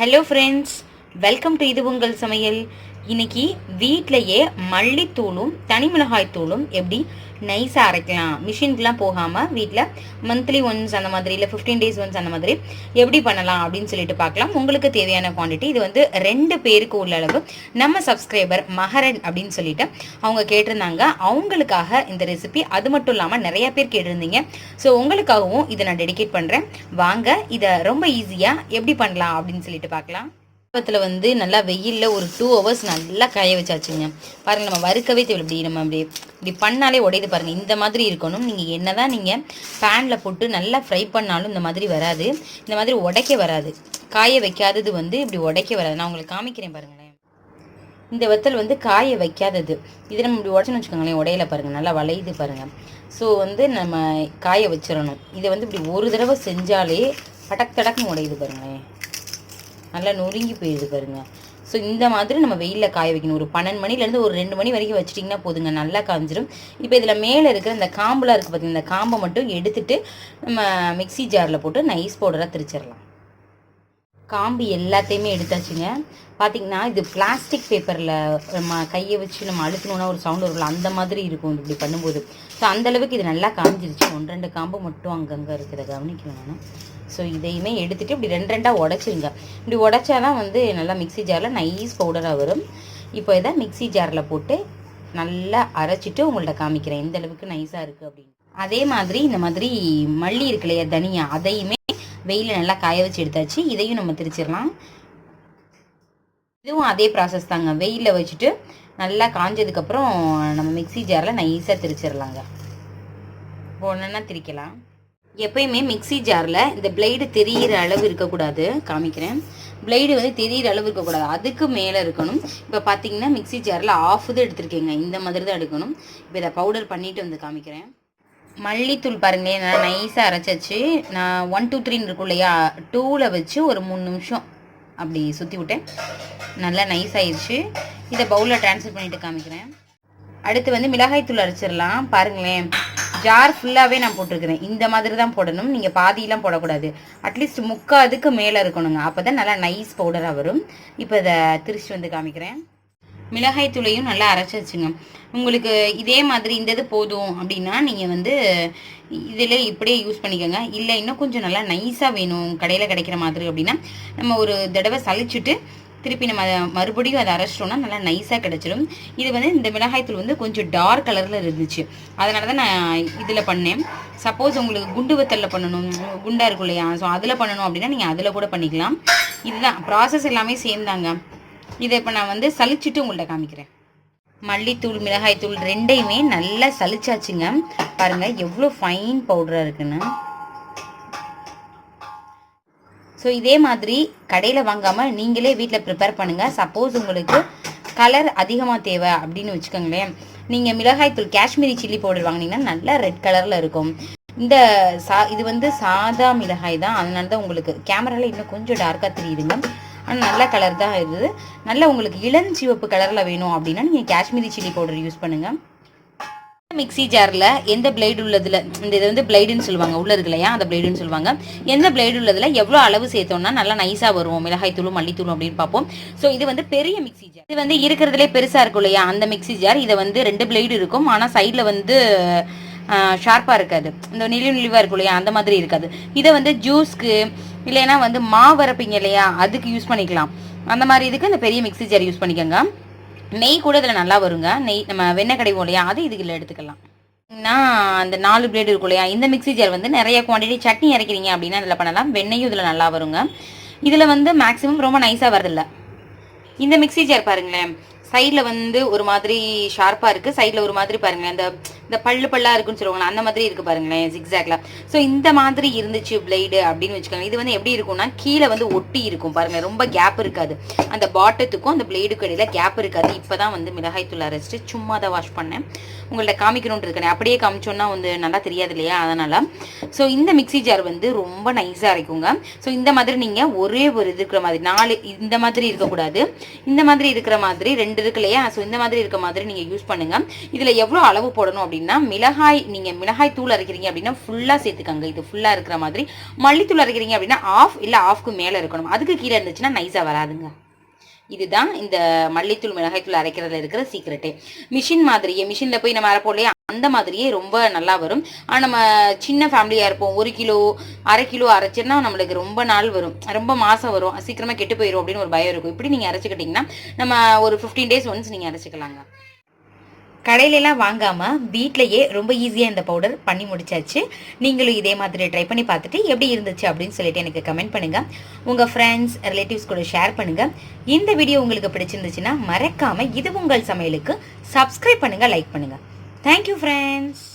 Hello friends welcome to இது உங்கள் சமையல். இன்னைக்கு வீட்டிலையே மல்லித்தூளும் தனி மிளகாய் தூளும் எப்படி நைஸாக அரைக்கலாம். மிஷினுக்குலாம் போகாமல் வீட்டில் மந்த்லி ஒன்ஸ் அந்த மாதிரி இல்லை ஃபிஃப்டீன் டேஸ் ஒன்ஸ் அந்த மாதிரி எப்படி பண்ணலாம் அப்படின்னு சொல்லிட்டு பார்க்கலாம். உங்களுக்கு தேவையான குவான்டிட்டி இது வந்து ரெண்டு பேருக்கு உள்ள அளவு. நம்ம சப்ஸ்கிரைபர் மகரன் அப்படின்னு சொல்லிட்டு அவங்க கேட்டிருந்தாங்க. அவங்களுக்காக இந்த ரெசிபி அது மட்டும் இல்லாமல் நிறைய பேர் கேட்டிருந்தீங்க. ஸோ உங்களுக்காகவும் இதை நான் டெடிகேட் பண்ணுறேன் வாங்க இதை ரொம்ப ஈஸியாக எப்படி பண்ணலாம் அப்படின்னு சொல்லிட்டு பார்க்கலாம். பக்கத்தில் வந்து நல்லா வெயிலில் ஒரு டூ ஹவர்ஸ் நல்லா காய வச்சாச்சுங்க. பாருங்க நம்ம வறுக்கவே தேவை இப்படி நம்ம அப்படி இப்படி பண்ணாலே உடையுது பாருங்கள் இந்த மாதிரி இருக்கணும். நீங்கள் என்ன தான் நீங்கள் பேனில் போட்டு நல்லா ஃப்ரை பண்ணாலும் இந்த மாதிரி வராது. இந்த மாதிரி உடைக்க வராது. காய வைக்காதது வந்து இப்படி உடைக்க வராது. நான் உங்களுக்கு காமிக்கிறேன் பாருங்களேன். இந்த வத்தல் வந்து காய வைக்காதது. இதை நம்ம இப்படி உடச்சுன்னு வச்சுக்கோங்களேன் உடையில பாருங்கள் நல்லா வளையுது பாருங்கள் ஸோ வந்து நம்ம காய வச்சிடணும். இதை வந்து இப்படி ஒரு தடவை செஞ்சாலே படக் தடக்குன்னு உடையுது பாருங்களேன். நல்லா நொறுங்கி போயிடுது பாருங்க. ஸோ இந்த மாதிரி நம்ம வெயிலில் காய வைக்கணும். ஒரு பன்னெண்டு மணிலேருந்து ஒரு ரெண்டு மணி வரைக்கும் வச்சிட்டிங்கன்னா போதுங்க. நல்லா காஞ்சிரும். இப்போ இதில் மேலே இருக்கிற இந்த காம்புலாம் இருக்குது பார்த்தீங்கன்னா இந்த காம்பை மட்டும் எடுத்துட்டு நம்ம மிக்ஸி ஜாரில் போட்டு நைஸ் பவுடராக திரிச்சிடலாம் காம்பு எல்லாத்தையுமே எடுத்தாச்சுங்க. பார்த்தீங்கன்னா இது பிளாஸ்டிக் பேப்பரில் நம்ம கையை வச்சு நம்ம அழுத்தணும்னா ஒரு சவுண்ட் வரும்ல அந்த மாதிரி இருக்கும் இது இப்படி பண்ணும்போது. ஸோ அந்தளவுக்கு இது நல்லா காஞ்சிருச்சு ஒன்று ரெண்டு காம்பு மட்டும் அங்கங்கே இருக்கிறத கவனிக்கணும் நான். ஸோ இதையுமே எடுத்துகிட்டு இப்படி ரெண்டு ரெண்டாக உடச்சிருங்க. இப்படி உடச்சாதான் வந்து நல்லா மிக்ஸி ஜாரில் நைஸ் பவுடராக வரும். இப்போ இதை மிக்ஸி ஜாரில் போட்டு நல்லா அரைச்சிட்டு உங்கள்கிட்ட காமிக்கிறேன். எந்த அளவுக்கு நைஸாக இருக்குது அப்படின்னு. அதே மாதிரி இந்த மாதிரி மல்லி இருக்கு இல்லையா தனியா அதையுமே வெயிலில் நல்லா காய வச்சு எடுத்தாச்சு. இதையும் நம்ம திரிச்சிடலாம் இதுவும் அதே ப்ராசஸ் தாங்க. வெயிலில் வச்சுட்டு நல்லா காஞ்சதுக்கப்புறம் நம்ம மிக்ஸி ஜாரில் நைஸாக திரிச்சிடலாங்க ஒன்றுன்னா திரிக்கலாம். எப்பயுமே மிக்ஸி ஜாரில் இந்த பிளேடு தெரியிற அளவு இருக்கக்கூடாது. காமிக்கிறேன். பிளேடு வந்து தெரியிற அளவு இருக்கக்கூடாது. அதுக்கு மேலே இருக்கணும். இப்போ பார்த்தீங்கன்னா மிக்ஸி ஜாரில் ஆஃப் தான் எடுத்திருக்கேங்க. இந்த மாதிரி தான் எடுக்கணும். இப்போ இதை பவுடர் பண்ணிட்டு வந்து காமிக்கிறேன். மல்லித்தூள் பாருங்களேன் நான் நைஸாக அரைச்சாச்சு. நான் ஒன் டூ த்ரீன்னு இருக்கும் இல்லையா டூவில் வச்சு ஒரு மூணு நிமிஷம் அப்படி சுற்றி விட்டேன். நல்லா நைஸ் ஆயிடுச்சு இதை பவுலில் ட்ரான்ஸ்ஃபர் பண்ணிவிட்டு காமிக்கிறேன். அடுத்து வந்து மிளகாய்த்தூள் அரைச்சிடலாம். பாருங்களேன் ஜார் ஃபுல்லாகவே நான் போட்டிருக்கிறேன். இந்த மாதிரி தான் போடணும். நீங்கள் பாதியெலாம் போடக்கூடாது. அட்லீஸ்ட் முக்காதுக்கு மேலே இருக்கணுங்க. அப்போ தான் நல்லா நைஸ் பவுடராக வரும். இப்போ இதை திரிச்சு வந்து காமிக்கிறேன். மிளகாய் தூளையும் நல்லா அரைச்சி வச்சுங்க. உங்களுக்கு இதே மாதிரி இந்த இது போதும் அப்படின்னா நீங்கள் வந்து இதில் இப்படியே யூஸ் பண்ணிக்கோங்க. இல்லை இன்னும் கொஞ்சம் நல்லா நைஸாக வேணும். கடையில் கிடைக்கிற மாதிரி அப்படின்னா நம்ம ஒரு தடவை சளிச்சுட்டு திருப்பி நம்ம அதை மறுபடியும் அதை அரைச்சிட்டோம்னா நல்லா நைஸாக கிடச்சிடும். இது வந்து இந்த மிளகாய்த்தூள் வந்து கொஞ்சம் டார்க் கலரில் இருந்துச்சு. அதனால தான் நான் இதில் பண்ணேன். சப்போஸ் உங்களுக்கு குண்டு வத்தலில் பண்ணணும். குண்டாக இருக்கும் இல்லையா? ஸோ அதில் பண்ணணும் அப்படின்னா நீங்கள் அதில் கூட பண்ணிக்கலாம். இதுதான். ப்ராசஸ் எல்லாமே சேம் தாங்க. இதை இப்போ நான் வந்து சலிச்சுட்டு உங்கள்கிட்ட காமிக்கிறேன். மல்லித்தூள் மிளகாய்த்தூள் ரெண்டையுமே நல்லா சலிச்சாச்சுங்க. பாருங்க எவ்வளோ ஃபைன் பவுடராக இருக்குன்னு. ஸோ இதே மாதிரி கடையில் வாங்காமல் நீங்களே வீட்டில் ப்ரிப்பேர் பண்ணுங்கள் சப்போஸ் உங்களுக்கு கலர் அதிகமாக தேவை அப்படின்னு வச்சுக்கோங்களேன். நீங்கள் மிளகாய்த்தூள் காஷ்மீரி சில்லி பவுடர் வாங்கினீங்கன்னா நல்லா ரெட் கலரில் இருக்கும். இந்த சா இது வந்து சாதா மிளகாய் தான். அதனால தான் உங்களுக்கு கேமராவில் இன்னும் கொஞ்சம் டார்க்காக தெரியுதுங்க. ஆனால் நல்ல கலர் தான் இருக்குது. நல்ல உங்களுக்கு இளஞ்சிவப்பு கலரில் வேணும் அப்படின்னா நீங்கள் காஷ்மீரி சில்லி பவுடர் யூஸ் பண்ணுங்கள் மிக்ஸி ஜாரில் எந்த பிளேடு உள்ளதில் இந்த இது வந்து பிளேடுன்னு சொல்லுவாங்க உள்ள இருக்கு இல்லையா? அந்த பிளேடுன்னு சொல்லுவாங்க. எந்த பிளேடு உள்ளதில் எவ்வளோ அளவு சேர்த்தோம்னா நல்லா நைஸாக வரும். மிளகாய் தூளும் மல்லித்தூள் அப்படின்னு பார்ப்போம். ஸோ இது வந்து பெரிய மிக்ஸி ஜார் இது வந்து இருக்கிறதுலே பெருசாக இருக்கும் இல்லையா? அந்த மிக்ஸி ஜார் இதை வந்து ரெண்டு பிளேடு இருக்கும். ஆனால் சைடில் வந்து ஷார்ப்பாக இருக்காது. இந்த நெளிவு நெளிவாக இருக்கும் இல்லையா? அந்த மாதிரி இருக்காது. இதை வந்து ஜூஸ்க்கு இல்லைன்னா வந்து மாவு இல்லையா அதுக்கு யூஸ் பண்ணிக்கலாம். அந்த மாதிரி இதுக்கு இந்த பெரிய மிக்ஸி ஜார் யூஸ் பண்ணிக்கோங்க. நெய் கூட இதில் நல்லா வருங்க. நெய் நம்ம வெண்ணெய் கடைவோம் இல்லையா அது இதுக்குள்ள எடுத்துக்கலாம். நான் அந்த நாலு பிளேடு இருக்கும் இல்லையா இந்த மிக்ஸி ஜார் வந்து நிறைய குவான்டிட்டி சட்னி இறக்கிறீங்க அப்படின்னா இதில் பண்ணலாம். வெண்ணெயும் இதில் நல்லா வருங்க. இதில் வந்து மேக்ஸிமம் ரொம்ப நைஸாக வரதில்ல இந்த மிக்ஸி ஜார் பாருங்களேன் சைடில் வந்து ஒரு மாதிரி ஷார்ப்பாக இருக்குது சைடில் ஒரு மாதிரி பாருங்களேன் இந்த இந்த பல்லு பல்லாக இருக்குன்னு சொல்லுவாங்களா அந்த மாதிரி இருக்குது பாருங்களேன் சிக்ஸாக்ல ஸோ இந்த மாதிரி இருந்துச்சு பிளேடு அப்படின்னு வச்சுக்கோங்க இது வந்து எப்படி இருக்கும்னா கீழே வந்து ஒட்டி இருக்கும் பாருங்க ரொம்ப கேப் இருக்காது. அந்த பாட்டத்துக்கும் அந்த பிளேடுக்கு இடையில கேப் இருக்காது. இப்போ தான் வந்து மிளகாய் தூள் அரைச்சிட்டு சும்மா தான் வாஷ் பண்ணேன். உங்கள்ட்ட காமிக்கணும்னு இருக்கேன் அப்படியே காமிச்சோன்னா வந்து நல்லா தெரியாது இல்லையா? அதனால். ஸோ இந்த மிக்ஸி ஜார் வந்து ரொம்ப நைஸாக அரைக்குங்க. ஸோ இந்த மாதிரி நீங்கள் ஒரே ஒரு இது இருக்கிற மாதிரி நாலு இந்த மாதிரி இருக்கக்கூடாது. இந்த மாதிரி இருக்கிற மாதிரி ரெண்டு இருக்கு இல்லையா? ஸோ இந்த மாதிரி இருக்க மாதிரி நீங்கள் யூஸ் பண்ணுங்க. இதில் எவ்வளோ அளவு போடணும் அப்படின்னு அப்படின்னா மிளகாய் நீங்கள் மிளகாய் தூள் அரைக்கிறீங்க அப்படின்னா ஃபுல்லாக சேர்த்துக்கங்க. இது ஃபுல்லாக இருக்கிற மாதிரி. மல்லித்தூள் அரைக்கிறீங்க அப்படின்னா ஆஃப் இல்லை ஆஃப்க்கு மேலே இருக்கணும். அதுக்கு கீழே இருந்துச்சுன்னா நைஸாக வராதுங்க. இதுதான் இந்த மல்லித்தூள் மிளகாய்த்தூள் அரைக்கிறதுல இருக்கிற சீக்ரெட்டு மிஷின் மாதிரியே மிஷினில் போய் நம்ம அரைப்போம் இல்லையா? அந்த மாதிரியே ரொம்ப நல்லா வரும். ஆனால் நம்ம சின்ன ஃபேமிலியாக இருப்போம். ஒரு கிலோ அரை கிலோ அரைச்சோன்னா நம்மளுக்கு ரொம்ப நாள் வரும். ரொம்ப மாதம் வரும். சீக்கிரமாக கெட்டு போயிடும் அப்படின்னு ஒரு பயம் இருக்கும். இப்படி நீங்கள் அரைச்சிக்கிட்டிங்கன்னா நம்ம ஒரு ஃபிஃப்டீன் டேஸ் ஒன்ஸ் நீங்கள் அரைச்சிக்கலாங்க. கடையிலலாம் வாங்காமல் வீட்டிலையே ரொம்ப ஈஸியாக இந்த பவுடர் பண்ணி முடிச்சாச்சு. நீங்களும் இதே மாதிரி ட்ரை பண்ணி பார்த்துட்டு எப்படி இருந்துச்சு அப்படின்னு சொல்லிட்டு எனக்கு கமெண்ட் பண்ணுங்கள் உங்கள் ஃப்ரெண்ட்ஸ் ரிலேட்டிவ்ஸ் கூட ஷேர் பண்ணுங்கள் இந்த வீடியோ உங்களுக்கு பிடிச்சிருந்துச்சுன்னா மறக்காமல் இது உங்கள் சமையலுக்கு சப்ஸ்கிரைப் பண்ணுங்கள் லைக் பண்ணுங்கள் தேங்க்யூ ஃப்ரெண்ட்ஸ்